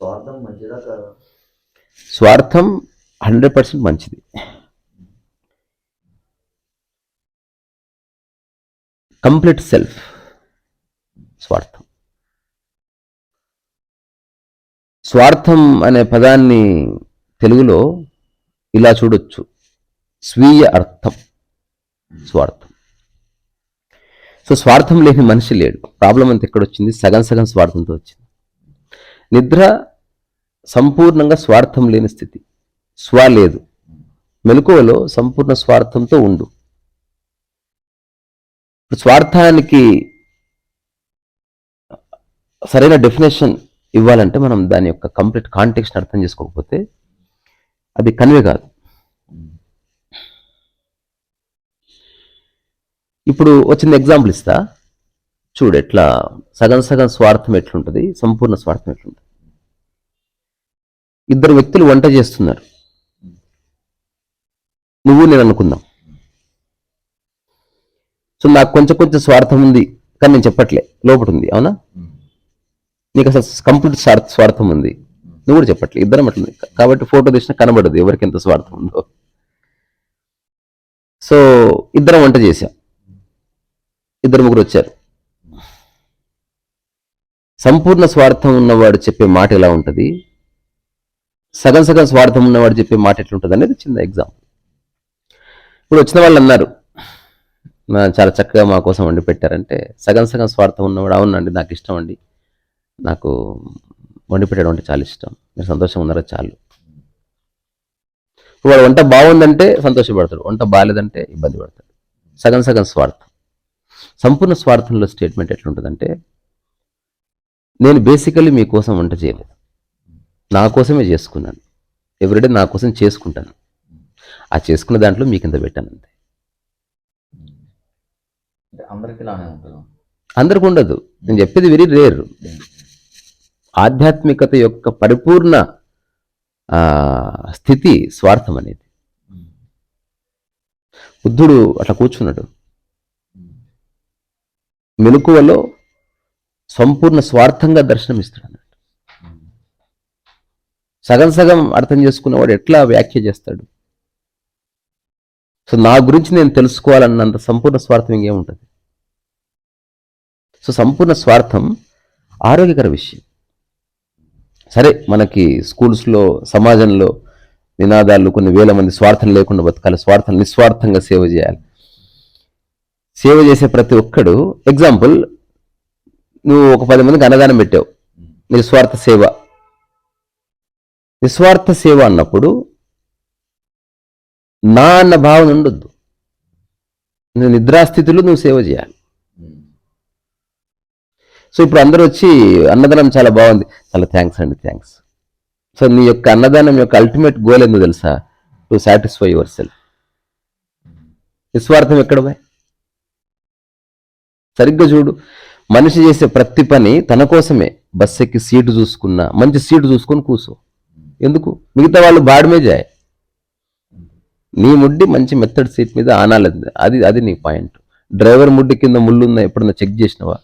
స్వార్థం మంచిదా కాదా? స్వార్థం హండ్రెడ్ పర్సెంట్ మంచిది. కంప్లీట్ సెల్ఫ్ స్వార్థం. స్వార్థం అనే పదాన్ని తెలుగులో ఇలా చూడొచ్చు. స్వీయ అర్థం స్వార్థం. సో స్వార్థం లేని మనిషి లేడు. ప్రాబ్లం అంతా ఎక్కడొచ్చింది? సగం సగం స్వార్థంతో వచ్చింది. నిద్ర సంపూర్ణంగా స్వార్థం లేని స్థితి. స్వ లేదు. మెలకువలో సంపూర్ణ స్వార్థంతో ఉండు. ఇప్పుడు స్వార్థానికి సరైన డెఫినేషన్ ఇవ్వాలంటే మనం దాని యొక్క కంప్లీట్ కాంటెక్స్ట్ అర్థం చేసుకోకపోతే అది కన్వే కాదు. ఇప్పుడు వచ్చిన ఎగ్జాంపుల్ ఇస్తా. చూడు ఎట్లా సగం సగం స్వార్థం ఎట్లుంటుంది సంపూర్ణ స్వార్థం ఎట్లుంటుంది. ఇద్దరు వ్యక్తులు వంట చేస్తున్నారు. నువ్వు నేను అనుకుందాం. సో నాకు కొంచెం కొంచెం స్వార్థం ఉంది కానీ నేను చెప్పట్లే లోపల ఉంది అవునా? నీకు అసలు కంప్లీట్ స్వార్థ స్వార్థం ఉంది నువ్వు కూడా చెప్పట్లే ఇద్దరం అట్లుంది కాబట్టి ఫోటో తీసినా కనబడదు ఎవరికి ఎంత స్వార్థం ఉందో. సో ఇద్దరం వంట చేశాం. ఇద్దరు ముగ్గురు వచ్చారు. సంపూర్ణ స్వార్థం ఉన్నవాడు చెప్పే మాట ఎలా ఉంటుంది? సగం సగం స్వార్థం ఉన్నవాడు చెప్పే మాట ఎట్లుంటుంది అనేది చిన్న ఎగ్జాంపుల్ ఇప్పుడు వచ్చిన వాళ్ళు అన్నారు చాలా చక్కగా మా కోసం వండి పెట్టారంటే సగం సగం స్వార్థం ఉన్నవాడు అవునండి నాకు ఇష్టం అండి. నాకు వండి పెట్టడం అంటే చాలా ఇష్టం. మీరు సంతోషం ఉన్నారో? చాలు. ఇప్పుడు వాడు వంట బాగుందంటే సంతోషపడతాడు వంట బాగాలేదంటే ఇబ్బంది పడతాడు. సగం సగం స్వార్థం. సంపూర్ణ స్వార్థంలో స్టేట్మెంట్ ఎట్లుంటుందంటే నేను బేసికలీ మీకోసం వంట చేయలేదు. నా కోసమే చేసుకున్నాను. ఎవ్రీడే నా కోసం చేసుకుంటాను. ఆ చేసుకున్న దాంట్లో మీకు ఇంత పెట్టాను అంతే. అందరికి ఉండదు. నేను చెప్పేది వెరీ రేర్ ఆధ్యాత్మికత యొక్క పరిపూర్ణ స్థితి స్వార్థం అనేది. బుద్ధుడు అట్లా కూర్చున్నాడు. మెలకువలో సంపూర్ణ స్వార్థంగా దర్శనమిస్తాడు అన్నట్టు సగం సగం అర్థం చేసుకున్నవాడు ఎట్లా వ్యాఖ్య చేస్తాడు? సో నా గురించి నేను తెలుసుకోవాలన్నంత సంపూర్ణ స్వార్థం ఇంకేముంటుంది? సో సంపూర్ణ స్వార్థం ఆరోగ్యకర విషయం. సరే మనకి స్కూల్స్లో సమాజంలో నినాదాలు కొన్ని వేల మంది స్వార్థం లేకుండా బతకాలి స్వార్థం నిస్వార్థంగా సేవ చేయాలి. సేవ చేసే ప్రతి ఒక్కడు ఎగ్జాంపుల్ నువ్వు ఒక పది మందికి అన్నదానం పెట్టావు. నిస్వార్థ సేవ. నిస్వార్థ సేవ అన్నప్పుడు నా అన్న భావన ఉండొద్దు. నువ్వు నిద్రాస్థితిలో నువ్వు సేవ చేయాలి. సో ఇప్పుడు అందరూ వచ్చి అన్నదానం చాలా బాగుంది. చాలా థ్యాంక్స్ అండి థ్యాంక్స్ సో నీ యొక్క అన్నదానం యొక్క అల్టిమేట్ గోల్ ఏందో తెలుసా? To satisfy yourself. నిస్వార్థం ఎక్కడ సరిగ్గా చూడు. మనిషి చేసే ప్రతి పని తన కోసమే. బస్సు ఎక్కి సీటు చూసుకున్నా మంచి సీటు చూసుకొని కూర్చో ఎందుకు? మిగతా వాళ్ళు బాడమే జాయ్. నీ ముడ్డి మంచి మెత్తడ్ సీట్ మీద ఆనాలి. అది అది నీ పాయింట్. డ్రైవర్ ముడ్డి కింద ముళ్ళు ఉందా ఎప్పుడన్నా చెక్ చేసినావా?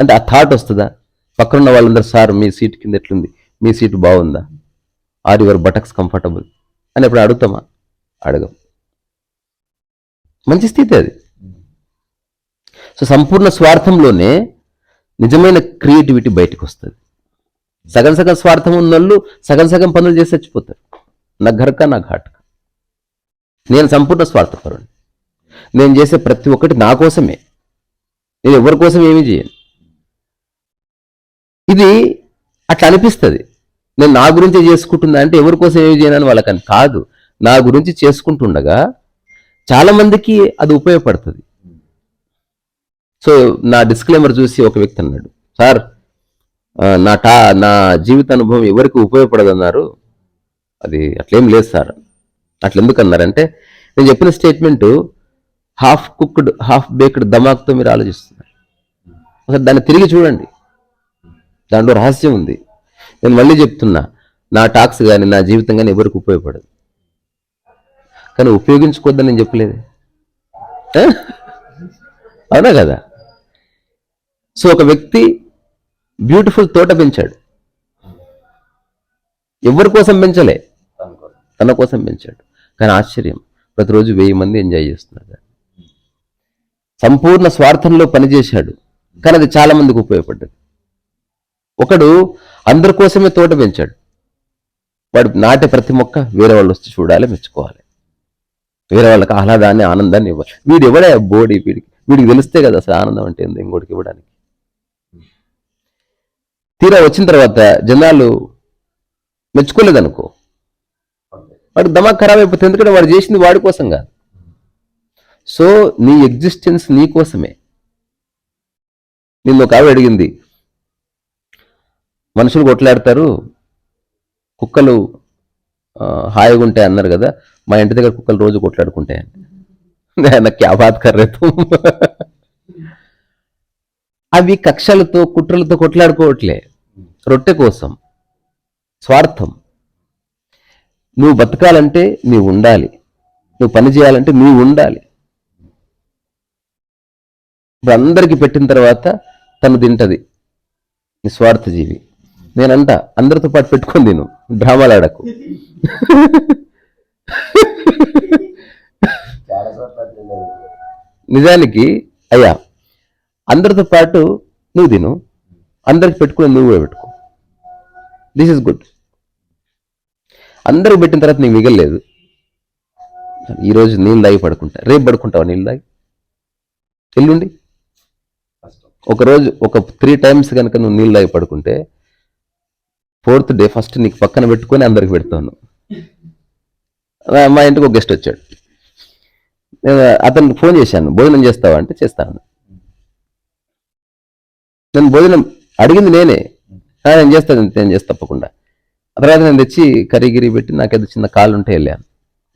అంటే ఆ థాట్ వస్తుందా? పక్కనున్న వాళ్ళందరూ సార్ మీ సీట్ కింద ఎట్లుంది? మీ సీట్ బాగుందా? Are your buttocks comfortable? అని ఎప్పుడు అడుగుతామా? అడగం. మంచి స్థితి అది. సో సంపూర్ణ స్వార్థంలోనే నిజమైన క్రియేటివిటీ బయటకు వస్తుంది సగం సగం స్వార్థం ఉన్నోళ్ళు సగం సగం పనులు చేసి చచ్చిపోతారు. నా ఘర్క నా ఘాట్క. నేను సంపూర్ణ స్వార్థపరుని నేను చేసే ప్రతి ఒక్కటి నా కోసమే. నేను ఎవరి కోసం ఏమీ చేయను. ఇది అట్లా అనిపిస్తుంది. నేను నా గురించి చేసుకుంటున్నా అంటే ఎవరి కోసం ఏమి చేయనని వాళ్ళకని కాదు. నా గురించి చేసుకుంటుండగా చాలామందికి అది ఉపయోగపడుతుంది. సో నా డిస్క్లైమర్ చూసి ఒక వ్యక్తి అన్నాడు సార్ నా టా నా జీవిత అనుభవం ఎవరికి ఉపయోగపడదన్నారు? అది అట్లేం లేదు సార్. అట్లెందుకు అన్నారంటే నేను చెప్పిన statement half cooked half baked దమాక్తో మీరు ఆలోచిస్తున్నారు. ఒకసారి దాన్ని తిరిగి చూడండి. దాంట్లో రహస్యం ఉంది. నేను మళ్ళీ చెప్తున్నా నా టాక్స్ కానీ నా జీవితం కానీ ఎవరికి ఉపయోగపడదు. కానీ ఉపయోగించుకోవద్దని నేను చెప్పలేదు. అవునా కదా? సో ఒక వ్యక్తి బ్యూటిఫుల్ తోట పెంచాడు. ఎవరి కోసం పెంచలే? తన కోసం పెంచాడు. కానీ ఆశ్చర్యం ప్రతిరోజు వెయ్యి మంది ఎంజాయ్ చేస్తున్నారు సంపూర్ణ స్వార్థంలో పనిచేశాడు కానీ అది చాలా మందికి ఉపయోగపడ్డది. ఒకడు అందరి కోసమే తోట పెంచాడు. వాడు నాటే ప్రతి మొక్క వేరే వాళ్ళు వచ్చి చూడాలి మెచ్చుకోవాలి. వేరే వాళ్ళకి ఆహ్లాదాన్ని ఆనందాన్ని ఇవ్వాలి. వీడు ఎవడే? బోడి వీడికి. వీడికి తెలిస్తే కదా అసలు ఆనందం అంటే ఏంది? ఇంకోటికి ఇవ్వడానికి. తీరా వచ్చిన తర్వాత జనాలు మెచ్చుకోలేదనుకో. అంతే. వాడు దమాక్ ఖరాబ్ అయిపోతుంది ఎందుకంటే వాడు చేసింది వాడి కోసం కాదు. సో నీ ఎగ్జిస్టెన్స్ నీ కోసమే. నిన్ను ఒక ఆవిడ అడిగింది మనుషులు కొట్లాడతారు కుక్కలు హాయిగా ఉంటాయి అన్నారు కదా మా ఇంటి దగ్గర కుక్కలు రోజు కొట్లాడుకుంటాయి అంటే క్యా బాత్ కర్ అవి కక్షలతో కుట్రలతో కొట్లాడుకోవట్లే. రొట్టె కోసం. స్వార్థం. నువ్వు బతకాలంటే నీవు ఉండాలి. నువ్వు పని చేయాలంటే నీవు ఉండాలి. ఇప్పుడు అందరికి పెట్టిన తర్వాత తను తింటది. నిస్వార్థ జీవి నేనంట అందరితో పాటు పెట్టుకొని తిను. డ్రామాలు ఆడకు. నిజానికి అయ్యా అందరితో పాటు నువ్వు తిను. అందరికి పెట్టుకుని నువ్వు కూడా పెట్టుకో. దిస్ ఇస్ గుడ్ అందరికి పెట్టిన తర్వాత నీకు మిగలలేదు. ఈరోజు నీళ్ళు దాగి పడుకుంటా. రేపు పడుకుంటావా నీళ్ళు దాగి? ఎల్లుండి? ఒకరోజు ఒక త్రీ టైమ్స్ కనుక నువ్వు నీళ్ళు దాగి పడుకుంటే ఫోర్త్ డే ఫస్ట్ నీకు పక్కన పెట్టుకొని అందరికి పెడతాను. మా ఇంటికి ఒక గెస్ట్ వచ్చాడు. నేను అతనికి ఫోన్ చేశాను. భోజనం చేస్తావా అంటే చేస్తాను. నేను భోజనం అడిగింది నేనే. "ఆ, నేను చేస్తాను నేను చేస్తా తప్పకుండా. ఆ తర్వాత నేను తెచ్చి కర్రీ పెట్టి నాకేదో చిన్న కాళ్ళు ఉంటే వెళ్ళాను.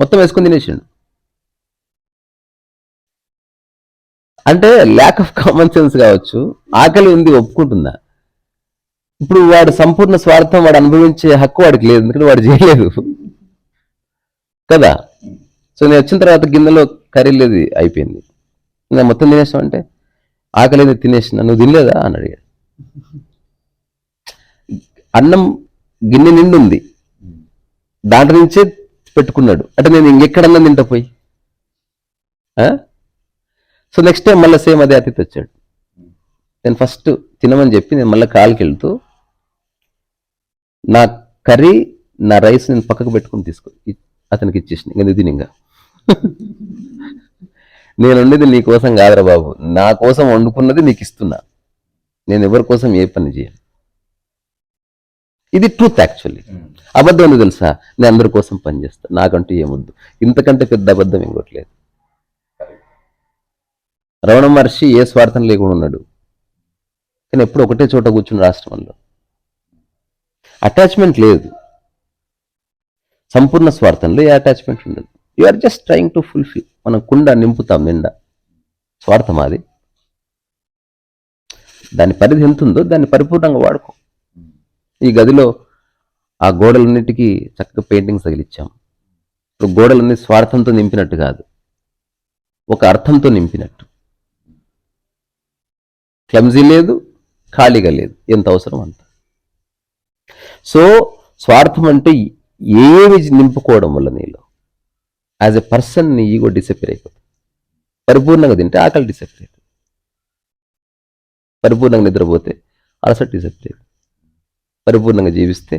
మొత్తం వేసుకుని తినేసిండు. అంటే ల్యాక్ ఆఫ్ కామన్ సెన్స్ కావచ్చు. ఆకలి ఉంది ఒప్పుకుంటుందా ఇప్పుడు వాడు సంపూర్ణ స్వార్థం వాడు అనుభవించే హక్కు వాడికి లేదు. ఎందుకంటే వాడు చేయలేదు. కదా? సో నేను వచ్చిన తర్వాత గిన్నెలో కర్రీ లేదు అయిపోయింది. నేను మొత్తం తినేసాం అంటే ఆకలి తినేసిన నువ్వు తినలేదా? అని అడిగాడు. అన్నం గిన్నె నిండుంది. దాంట్లో నుంచే పెట్టుకున్నాడు. అంటే నేను ఇంకెక్కడన్నా తింటా పోయి. సో నెక్స్ట్ టైం మళ్ళీ సేమ్ అదే అతిథి వచ్చాడు. నేను ఫస్ట్ తినమని చెప్పి నేను మళ్ళీ కాలుకి వెళ్తూ నా కర్రీ నా రైస్ నేను పక్కకు పెట్టుకుని తీసుకో. అతనికి ఇచ్చేసిన. ఇంకా నువ్వు తిని ఇంకా. నేను వండేది నీ కోసం కాదురా బాబు. నా కోసం వండుకున్నది నీకు ఇస్తున్నా. నేను ఎవరి కోసం ఏ పని చేయను. ఇది ట్రూత్ యాక్చువల్లీ ఉమ్. అబద్ధం ఎందుకు తెలుసా? నేను అందరి కోసం పని చేస్తా. నాకంటూ ఏమొద్దు. ఇంతకంటే పెద్ద అబద్ధం ఇంకోట్లేదు రమణ మహర్షి ఏ స్వార్థం లేకుండా ఉన్నాడు? కానీ ఎప్పుడు ఒకటే చోట కూర్చుని రాష్ట్రంలో. అటాచ్మెంట్ లేదు. సంపూర్ణ స్వార్థంలో ఏ అటాచ్మెంట్ ఉండదు. You are just trying to fulfil మనం కుండ నింపుతాం నిండా. స్వార్థం అది. దాని పరిధి ఎంత ఉందో దాన్ని పరిపూర్ణంగా వాడుకో. ఈ గదిలో ఆ గోడలన్నిటికీ చక్కగా పెయింటింగ్స్ తగిలిచ్చాం. ఇప్పుడు గోడలన్నీ స్వార్థంతో నింపినట్టు కాదు. ఒక అర్థంతో నింపినట్టు. క్లమ్జీ లేదు ఖాళీగా లేదు. ఎంత అవసరం అంత. సో స్వార్థం అంటే ఏమి నింపుకోవడం వల్ల నీలో? యాజ్ ఎ పర్సన్ నీ ఈగో డిసప్పేర్ అయిపోతుంది. పరిపూర్ణంగా తింటే ఆకలి డిసప్పేర్ అవుతుంది పరిపూర్ణంగా నిద్రపోతే అలసట డిసప్పేర్ అవుతుంది పరిపూర్ణంగా జీవిస్తే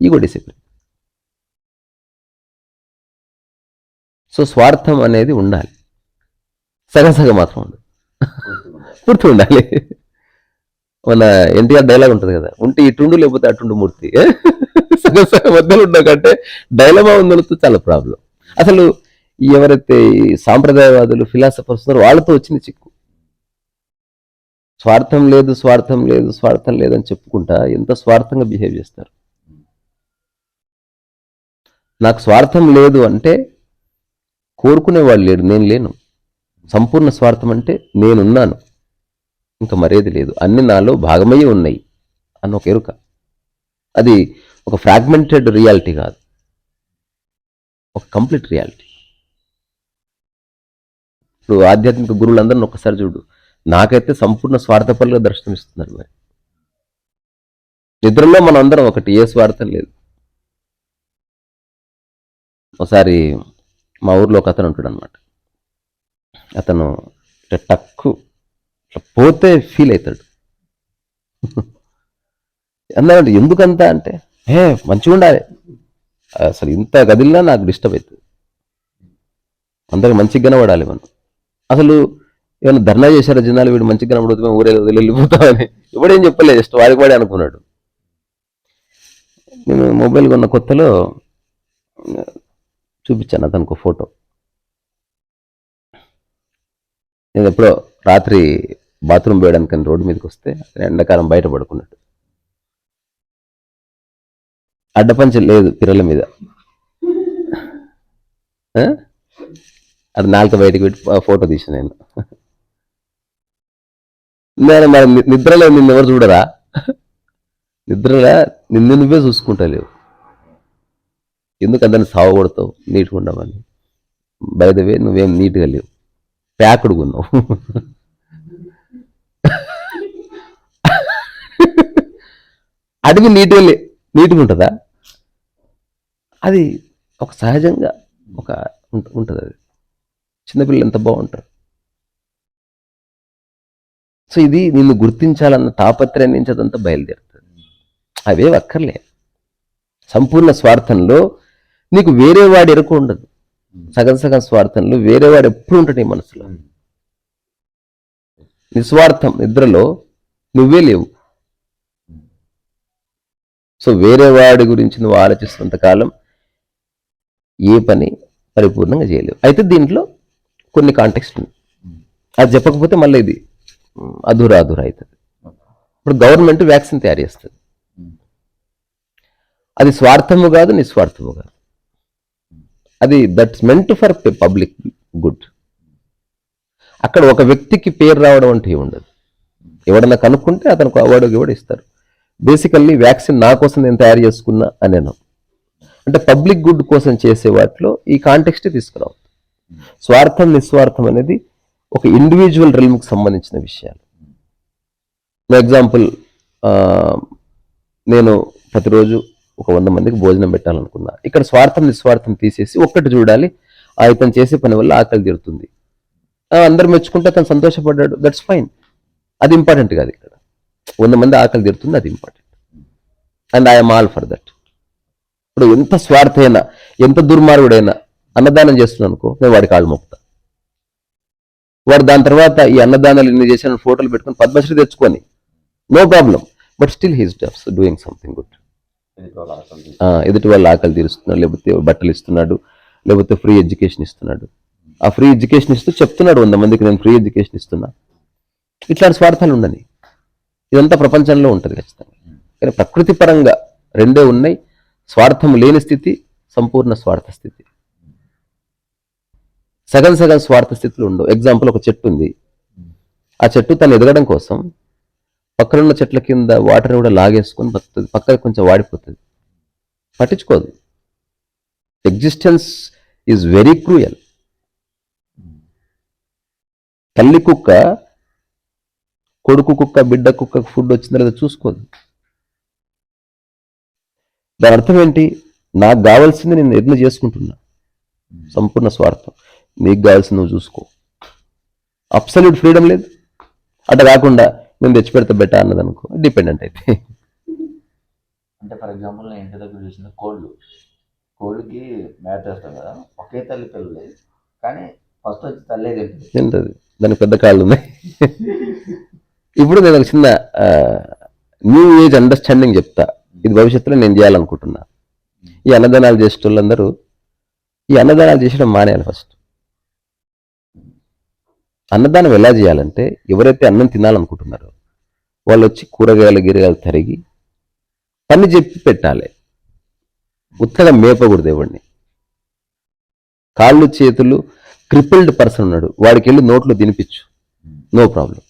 ఈగో డిసప్పేర్ సో స్వార్థం అనేది ఉండాలి. సగం సగం మాత్రం ఉండదు ఉండాలి. పూర్తి ఉండాలి. మన ఎన్టీఆర్ డైలాగ్ ఉంటుంది కదా ఉంటే ఇటుండు లేకపోతే అటుండు మూర్తి. సగం సగం మధ్యలో ఉండకంటే డైలమా ఉందలతో చాలా ప్రాబ్లం అసలు ఎవరైతే ఈ సాంప్రదాయవాదులు ఫిలాసఫర్స్ ఉన్నారో వాళ్ళతో వచ్చింది చిక్కు. స్వార్థం లేదు స్వార్థం లేదు స్వార్థం లేదని చెప్పుకుంటా ఎంత స్వార్థంగా బిహేవ్ చేస్తారు? నాకు స్వార్థం లేదు అంటే కోరుకునేవాడు లేడు నేను లేను. సంపూర్ణ స్వార్థం అంటే నేనున్నాను. ఇంకా మరేది లేదు. అన్ని నాలో భాగమయ్యే ఉన్నాయి అన్న ఒక ఎరుక. అది ఒక ఫ్రాగ్మెంటెడ్ రియాలిటీ కాదు. ఒక కంప్లీట్ రియాలిటీ. ఇప్పుడు ఆధ్యాత్మిక గురువులందరిని ఒక్కసారి చూడు. నాకైతే సంపూర్ణ స్వార్థపరులుగా దర్శనమిస్తున్నారు మరి. నిద్రలో మనం అందరం ఒకటి ఏ స్వార్థం లేదు. ఒకసారి మా ఊర్లో ఒక అతను ఉంటాడు అనమాట అతను ఇట్లా టక్కు పోతే ఫీల్ అవుతాడు. అన్నాడు ఎందుకంత అంటే ఏ మంచిగా ఉండాలి అసలు ఇంత గదిలినా నాకు డిస్టర్బ్ అవుతుంది. అందరికి మంచిగా కనబడాలి మనం. అసలు ఏమైనా ధర్నా చేశారా జనాలు? వీడు మంచిగా కనబడుతుంది మేము ఊరే వెళ్ళిపోతామని. ఇప్పుడేం చెప్పలేదు జస్ట్ వాడికి వాడే అనుకున్నాడు. నేను మొబైల్ కొన్న కొత్తలో చూపించాను అతనికి ఫోటో. నేను ఎప్పుడో రాత్రి బాత్రూమ్ పోయడానికి రోడ్డు మీదకి వస్తే ఎండాకాలం బయట పడుకున్నట్టు. అడ్డపంచ లేదు పిర్రల మీద. ఆ? అది నాలుక బయటకు పెట్టి ఫోటో తీసాను నేను. నేను మరి నిద్రలో నిన్ను ఎవరు చూడరా? నిద్రలో నిన్ను నువ్వే చూసుకుంటలేవు. ఎందుకు అందరిని సావగొడతావు నీట్గా ఉండమని. బయటవే నువ్వేం నీట్గా లేవు. ప్యాకుడు ఉన్నావు అడిగి నీట్గా లేవు నీట్గా ఉంటుందా అది ఒక సహజంగా ఒక ఉంట- ఉంటుంది అది చిన్నపిల్లలు ఎంత బాగుంటారు. సో ఇది నిన్ను గుర్తించాలన్న తాపత్రయం నుంచి అదంతా బయలుదేరుతుంది. అవే అక్కర్లే సంపూర్ణ స్వార్థంలో నీకు వేరే వాడు ఎరుక ఉండదు. సగం సగం స్వార్థంలో వేరే వాడు ఎప్పుడు ఉంటాడు నీ మనసులో. నిస్వార్థం నిద్రలో నువ్వే లేవు. సో వేరే వాడి గురించి నువ్వు ఆలోచిస్తున్నంత కాలం ఏ పని పరిపూర్ణంగా చేయలేవు. అయితే దీంట్లో కొన్ని కాంటెక్స్ట్ ఉంది అది చెప్పకపోతే మళ్ళీ ఇది అధూర అధూరా అవుతుంది. ఇప్పుడు గవర్నమెంట్ వ్యాక్సిన్ తయారు చేస్తుంది. అది స్వార్థము కాదు నిస్వార్థము కాదు. అది that's meant for public good అక్కడ ఒక వ్యక్తికి పేరు రావడం అంటే ఉండదు ఎవడన్నా కనుక్కుంటే అతనికి అవార్డు ఎవడు ఇస్తారు. బేసికల్లీ వ్యాక్సిన్ నా కోసం నేను తయారు చేసుకున్నా అనేను. అంటే పబ్లిక్ గుడ్ కోసం చేసే వాటిలో ఈ కాంటెక్స్ట్ తీసుకురావు స్వార్థం నిస్వార్థం అనేది ఒక ఇండివిజువల్ రిల్మ్కి సంబంధించిన విషయాలు. ఎగ్జాంపుల్ నేను ప్రతిరోజు ఒక వంద మందికి భోజనం పెట్టాలనుకున్నా. ఇక్కడ స్వార్థం నిస్వార్థం తీసేసి ఒక్కటి చూడాలి. ఆ ఇతను చేసే పని వల్ల ఆకలి తీరుతుంది. ఆ, అందరు మెచ్చుకుంటే అతను సంతోషపడ్డాడు. దట్స్ ఫైన్ అది ఇంపార్టెంట్ కాదు ఇక్కడ. వంద మంది ఆకలి తీరుతుంది అది important and I'm all for that ఇప్పుడు ఎంత స్వార్థైనా ఎంత దుర్మార్గుడైనా అన్నదానం చేస్తున్నాను అనుకో నేను వాడి కాళ్ళు మొక్కుతా వాడు దాని తర్వాత ఈ అన్నదానాలు ఇన్ని చేసిన ఫోటోలు పెట్టుకొని పద్మశ్రీ తెచ్చుకొని no problem but still he's doing something good ఎదుటి వాళ్ళ ఆకలి తీర్చు. ఎదుటి వాళ్ళ ఆకలి తీరుస్తున్నాడు లేకపోతే బట్టలు ఇస్తున్నాడు లేకపోతే ఫ్రీ ఎడ్యుకేషన్ ఇస్తున్నాడు. ఆ ఫ్రీ ఎడ్యుకేషన్ ఇస్తూ చెప్తున్నాడు వంద మందికి నేను ఫ్రీ ఎడ్యుకేషన్ ఇస్తున్నా. ఇట్లాంటి స్వార్థాలు ఉండని. ఇదంతా ప్రపంచంలో ఉంటుంది ఖచ్చితంగా. కానీ ప్రకృతి పరంగా రెండే ఉన్నాయి. స్వార్థం లేని స్థితి సంపూర్ణ స్వార్థ స్థితి. సగం సగం స్వార్థ స్థితిలో ఉండవు. ఎగ్జాంపుల్ ఒక చెట్టు ఉంది. ఆ చెట్టు తను ఎదగడం కోసం పక్కనున్న చెట్ల కింద వాటర్ కూడా లాగేసుకొని బతుకుతుంది. పక్కన కొంచెం వాడిపోతుంది. పట్టించుకోదు. ఎగ్జిస్టెన్స్ ఈజ్ వెరీ క్రూయల్ తల్లి కుక్క కొడుకు కుక్క బిడ్డ కుక్క ఫుడ్ వచ్చిందో లేదో చూసుకోదు దాని అర్థం ఏంటి? నాకు కావాల్సింది నేను ఎదురు చేసుకుంటున్నా. సంపూర్ణ స్వార్థం. నీకు కావాల్సింది నువ్వు చూసుకో. అబ్సల్యూట్ ఫ్రీడమ్ లేదు. అట్లా కాకుండా నేను తెచ్చి పెడితే బెటర్ అన్నది అనుకో డిపెండెంట్ అయితే. అంటే ఫర్ ఎగ్జాంపుల్ నేను ఇంటి దగ్గర చూసిన కోళ్ళు. కోళ్ళకి మ్యాట్ వేస్తాం కదా ఒకే తల్లి పిల్లలు కానీ ఫస్ట్ వచ్చి తల్లే తింటుంది దానికి పెద్ద కాళ్ళు ఉన్నాయి. ఇప్పుడు నేను ఒక చిన్న న్యూ ఏజ్ అండర్స్టాండింగ్ చెప్తా. ఇది భవిష్యత్తులో నేను చేయాలనుకుంటున్నా. ఈ అన్నదానాలు చేసేటోళ్ళందరూ ఈ అన్నదానాలు చేసడం మానేయాలి ఫస్ట్ అన్నదానం ఎలా చేయాలంటే ఎవరైతే అన్నం తినాలనుకుంటున్నారో వాళ్ళు వచ్చి కూరగాయలు గిరగాయలు తరిగి పని చెప్పి పెట్టాలి. ఉత్తగా మేపకూడదు ఎవడిని కాళ్ళు చేతులు క్రిపిల్డ్ పర్సన్ ఉన్నాడు. వాడికి వెళ్ళి నోట్లో తినిపించు. నో ప్రాబ్లం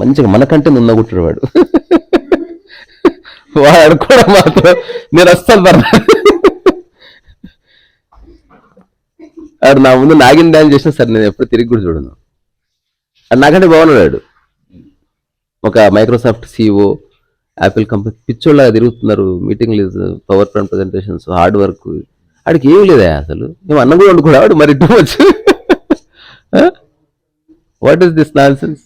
మంచిగా మనకంటే నున్నగుట్టుడు వాడు. వాడు కూడా మాత్రం నేను వస్తాను పర్లా వాడు నా ముందు నాగిన డ్యాన్స్ చేసినా సరే నేను ఎప్పుడు తిరిగి కూడా చూడను. అది నాకంటే బాగున్నాడు ఒక మైక్రోసాఫ్ట్ సిఇఓ యాపిల్ కంపెనీ పిచ్చోళ్ళగా తిరుగుతున్నారు మీటింగ్లు power point presentations hard work. ఆడికి ఏం లేదా అసలు? మేము అన్నం కూడా వండుకోడు వాడు మరి? Too much. What is this nonsense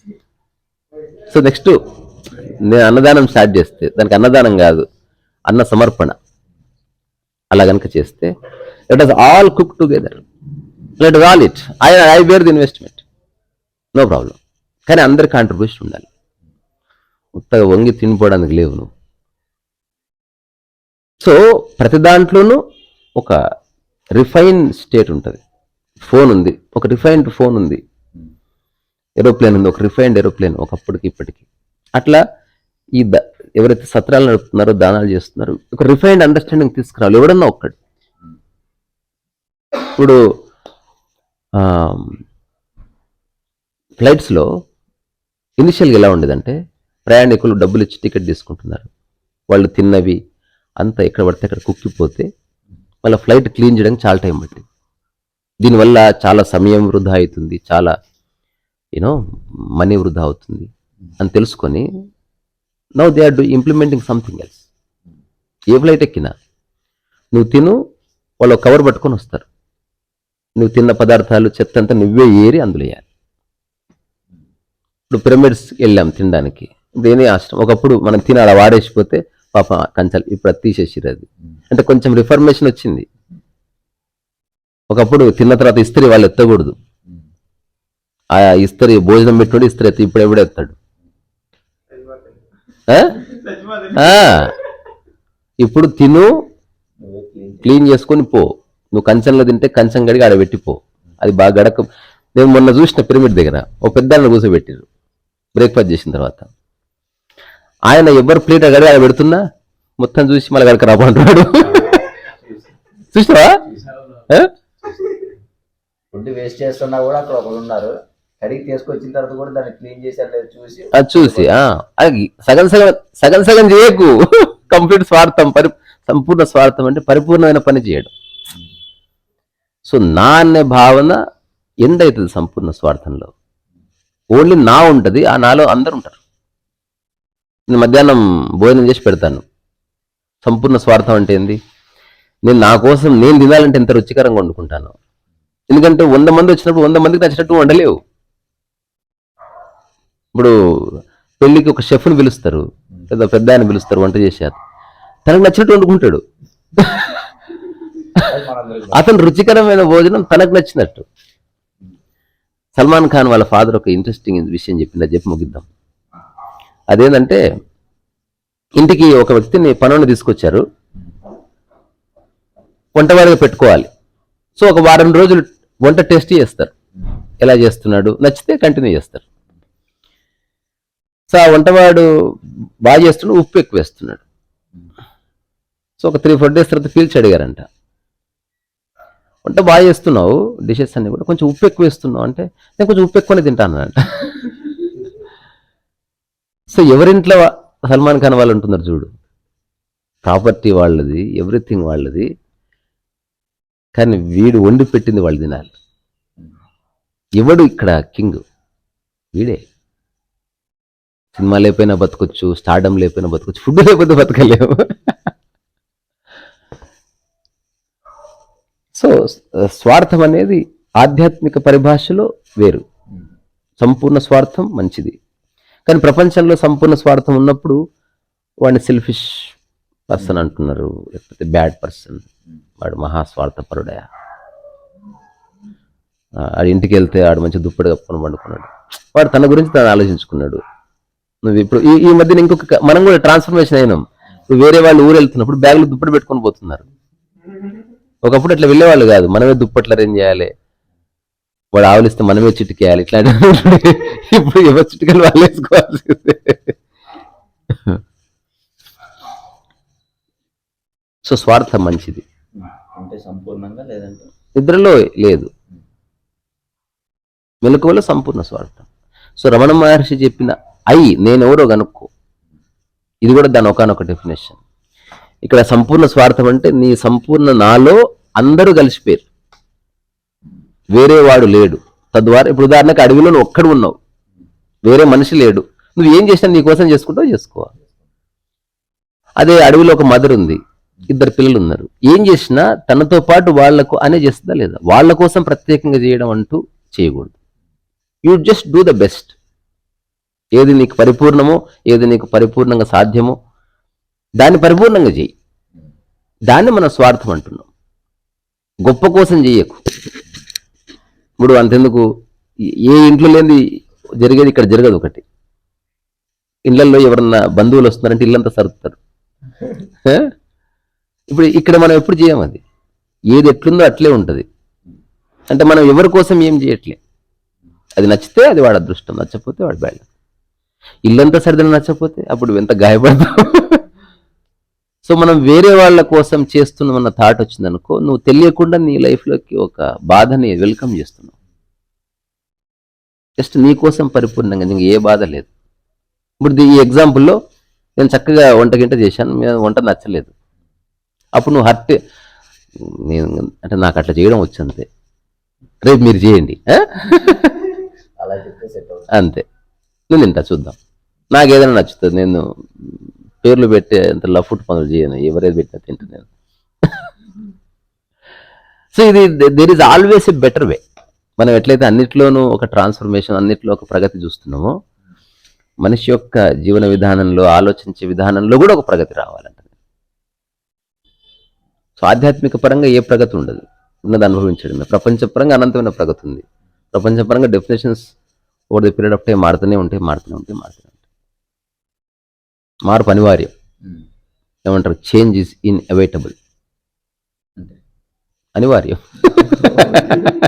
so next నేను అన్నదానం స్టార్ట్ చేస్తే దానికి అన్నదానం కాదు అన్న సమర్పణ. అలా కనుక చేస్తే let us all cook together let all it I I where the investment no problem కానీ అందరి కాంట్రిబ్యూషన్ ఉండాలి. ఉత్తగా వంగి తినిపోవడానికి లేవు నువ్వు. సో ప్రతి దాంట్లోనూ ఒక రిఫైన్ స్టేట్ ఉంటుంది. ఫోన్ ఉంది. ఒక రిఫైన్డ్ ఫోన్ ఉంది. ఏరోప్లేన్ ఉంది ఒక రిఫైన్డ్ ఏరోప్లేన్ ఒకప్పటికి ఇప్పటికి. అట్లా ఈ ద- ఎవరైతే సత్రాలు నడుపుతున్నారో దానాలు చేస్తున్నారో ఒక రిఫైన్డ్ అండర్స్టాండింగ్ తీసుకురావాలి ఎవడన్నా ఒక్కడు. ఇప్పుడు ఫ్లైట్స్లో ఇనిషియల్గా ఎలా ఉండేదంటే ప్రయాణికులు డబ్బులు ఇచ్చి టికెట్ తీసుకుంటున్నారు. వాళ్ళు తిన్నవి అంతా ఎక్కడ పడితే అక్కడ కుక్కిపోతే మళ్ళీ ఫ్లైట్ క్లీన్ చేయడానికి చాలా టైం పట్టింది. దీనివల్ల చాలా సమయం వృధా అవుతుంది చాలా యూనో మనీ వృధా అవుతుంది అని తెలుసుకొని now they are do implementing something else A flight ఎక్కినా నువ్వు తిను వాళ్ళు కవర్ పట్టుకొని వస్తారు. నువ్వు తిన్న పదార్థాలు చెత్త అంతా నువ్వే ఏరి అందులో వేయాలి. ఇప్పుడు పిరమిడ్స్ వెళ్ళాం తినడానికి. దేని ఆశ్రమం? ఒకప్పుడు మనం తిని అలా వాడేసిపోతే పాప కంచాలి ఇప్పుడు అది తీసేసిరు అది. అంటే కొంచెం రిఫర్మేషన్ వచ్చింది. ఒకప్పుడు తిన్న తర్వాత ఇస్త్రీ వాళ్ళు ఎత్తకూడదు. ఇస్త్రీ భోజనం పెట్టుకుంటే ఇస్త్రీ ఎత్తి ఇప్పుడు ఎవడు ఎత్తాడు ఆ? ఇప్పుడు తిను క్లీన్ చేసుకొని పో. నువ్వు కంచంలో తింటే కంచం గడిగి ఆడ పెట్టిపో అది బాగా గడక నేను మొన్న చూసిన పిరమిడ్ దగ్గర ఓ పెద్ద కూర్చోబెట్టారు బ్రేక్ఫాస్ట్ చేసిన తర్వాత. ఆయన ఎవరు ప్లేట్ గడిగి ఆడ పెడుతున్నా? మొత్తం చూసి మళ్ళీ గడక రాబంటున్నాడు చూసినావా? ఫుడ్ వేస్ట్ చేస్తున్నా కూడా అక్కడ ఒకరు ఉన్నారు. కడిగి తీసుకొచ్చిన తర్వాత కూడా దాన్ని క్లీన్ చేశారు లేదు చూసి అది చూసి అది సగం సగం సగం సగం చేయకు. కంప్లీట్ స్వార్థం పరి సంపూర్ణ స్వార్థం అంటే పరిపూర్ణమైన పని చేయడం. సో నా అనే భావన ఎందైతుంది అవుతుంది సంపూర్ణ స్వార్థంలో? ఓన్లీ నా ఉంటుంది ఆ నాలో అందరు ఉంటారు. నేను మధ్యాహ్నం భోజనం చేసి పెడతాను. సంపూర్ణ స్వార్థం అంటే ఏంది? నేను నా కోసం నేను తినాలంటే ఎంత రుచికరంగా వండుకుంటాను? ఎందుకంటే వంద మంది వచ్చినప్పుడు వంద మందికి నచ్చినట్టు వండలేవు. ఇప్పుడు పెళ్ళికి ఒక షెఫ్ని పిలుస్తారు లేదా పెద్ద ఆయన పిలుస్తారు వంట చేశారు తనకు నచ్చినట్టు వండుకుంటాడు. అతను రుచికరమైన భోజనం తనకు నచ్చినట్టు. సల్మాన్ ఖాన్ వాళ్ళ ఫాదర్ ఒక ఇంట్రెస్టింగ్ విషయం చెప్పింది అది చెప్పి ముగిద్దాం. అదేంటంటే ఇంటికి ఒక వ్యక్తిని పనుని తీసుకొచ్చారు. వంటవాడిగా పెట్టుకోవాలి. సో ఒక వారం రోజులు వంట టెస్ట్ చేస్తారు. ఎలా చేస్తున్నాడు? నచ్చితే కంటిన్యూ చేస్తారు. సో ఆ వంటవాడు బాగా చేస్తున్నాడు ఉప్పు ఎక్కువ వేస్తున్నాడు. సో ఒక త్రీ ఫోర్ డేస్ తర్వాత పీల్చి అడిగారంట. వంట బాగా చేస్తున్నావు డిషెస్ అన్నీ కూడా కొంచెం ఉప్పు ఎక్కువ వేస్తున్నావు అంటే నేను కొంచెం ఉప్పు ఎక్కువనే తింటాను అంట సో ఎవరింట్లో సల్మాన్ ఖాన్ వాళ్ళు ఉంటున్నారు చూడు ప్రాపర్టీ వాళ్ళది ఎవ్రీథింగ్ వాళ్ళది కానీ వీడు వండి పెట్టింది వాళ్ళు తినాలి. ఎవడు ఇక్కడ కింగ్? వీడే. సినిమా లేకపోయినా బతకొచ్చు స్టార్డమ్ లేకపోయినా బతకొచ్చు ఫుడ్ లేకపోతే బతకలేము. సో స్వార్థం అనేది ఆధ్యాత్మిక పరిభాషలో వేరు. సంపూర్ణ స్వార్థం మంచిది. కానీ ప్రపంచంలో సంపూర్ణ స్వార్థం ఉన్నప్పుడు వాడిని సెల్ఫిష్ పర్సన్ అంటున్నారు లేకపోతే బ్యాడ్ పర్సన్ వాడు మహాస్వార్థపరుడయా ఆ, ఆడి ఇంటికి వెళ్తే ఆడు మంచి దుప్పటి కప్పుకొని పండుకున్నాడు. వాడు తన గురించి తను ఆలోచించుకున్నాడు. నువ్వు ఇప్పుడు ఈ ఈ మధ్యన ఇంకొక మనం కూడా ట్రాన్స్ఫర్మేషన్ అయినాం. ఇప్పుడు వేరే వాళ్ళు ఊరు వెళ్తున్నప్పుడు బ్యాగులు దుప్పటి పెట్టుకొని పోతున్నారు. ఒకప్పుడు అట్లా వెళ్ళేవాళ్ళు కాదు. మనమే దుప్పట్లు అరేంజ్ చేయాలి. వాడు ఆవులిస్తే మనమే చిటికేయాలి. ఇట్లాంటి ఇప్పుడు ఎవరు చిటికలు వాళ్ళు వేసుకోవాల్సిందే. సో స్వార్థం మంచిది. అంటే సంపూర్ణంగా లేదంటే? నిద్రలో లేదు. మెలకువలో సంపూర్ణ స్వార్థం. సో రమణ మహర్షి చెప్పిన ఐ నేనెవరో కనుక్కో ఇది కూడా దాని ఒకనొక డెఫినేషన్ ఇక్కడ సంపూర్ణ స్వార్థం అంటే నీ సంపూర్ణ నాలో అందరూ కలిసిపోయారు. వేరే వాడు లేడు. తద్వారా ఇప్పుడు ఉదాహరణకు అడవిలో నువ్వు ఒక్కడు ఉన్నావు. వేరే మనిషి లేడు. నువ్వు ఏం చేసినా నీ కోసం చేసుకుంటావు చేసుకోవాలి. అదే అడవిలో ఒక మదర్ ఉంది. ఇద్దరు పిల్లలు ఉన్నారు. ఏం చేసినా తనతో పాటు వాళ్ళకు అనే చేస్తుందా లేదా? వాళ్ళ కోసం ప్రత్యేకంగా చేయడం అంటూ చేయకూడదు. You just do the best ఏది నీకు పరిపూర్ణమో ఏది నీకు పరిపూర్ణంగా సాధ్యమో దాన్ని పరిపూర్ణంగా చేయి. దాన్ని మనం స్వార్థం అంటున్నాం. గొప్ప కోసం చేయకు. ఇప్పుడు అంతెందుకు? ఏ ఇంట్లో లేనిది జరిగేది ఇక్కడ జరగదు ఒకటి. ఇళ్ళలో ఎవరన్నా బంధువులు వస్తున్నారంటే ఇల్లంతా సరుకుతారు హ? ఇప్పుడు ఇక్కడ మనం ఎప్పుడు చేయం అది? ఏది ఎట్లుందో అట్లే ఉంటుంది. అంటే మనం ఎవరి కోసం ఏం చేయట్లే? అది నచ్చితే అది వాడి అదృష్టం నచ్చకపోతే వాడి బ్యాడ్. ఇల్లంతా సరిదన నచ్చకపోతే అప్పుడు ఎంత గాయపడతాం? సో మనం వేరే వాళ్ళ కోసం చేస్తున్నామన్న థాట్ వచ్చిందనుకో నువ్వు తెలియకుండా నీ లైఫ్లోకి ఒక బాధని వెల్కమ్ చేస్తున్నావు. జస్ట్ నీ కోసం పరిపూర్ణంగా నీకు ఏ బాధ లేదు. ఇప్పుడు దీ- ఈ ఎగ్జాంపుల్లో నేను చక్కగా వంట గింట చేశాను వంట నచ్చలేదు. అప్పుడు నువ్వు హర్ట్ నేను అంటే నాకు అట్లా చేయడం వచ్చు అంతే. రేపు మీరు చేయండి అంతే. నేను తింటా చూద్దాం. నాకు ఏదైనా నచ్చుతుంది నేను పేర్లు పెట్టే అంత లఫుట్ పనులు చేయను ఎవరేది పెట్టినా తింటా నేను. సో ఇది there is always a better way మనం ఎట్లయితే అన్నిట్లోనూ ఒక ట్రాన్స్ఫర్మేషన్ అన్నిట్లో ఒక ప్రగతి చూస్తున్నామో మనిషి యొక్క జీవన విధానంలో ఆలోచించే విధానంలో కూడా ఒక ప్రగతి రావాలంట. సో ఆధ్యాత్మిక పరంగా ఏ ప్రగతి ఉండదు. ఉన్నది అనుభవించడమే. ప్రపంచపరంగా అనంతమైన ప్రగతి ఉంది. ప్రపంచపరంగా definitions over the period of time మారుతూనే ఉంటాయి మారుతూనే ఉంటాయి మారుతూనే ఉంటాయి. మార్పు అనివార్యం. ఉమ్. ఏమంటారు? చేంజ్ ఇస్ ఇన్ అవైటబుల్ అనివార్యం.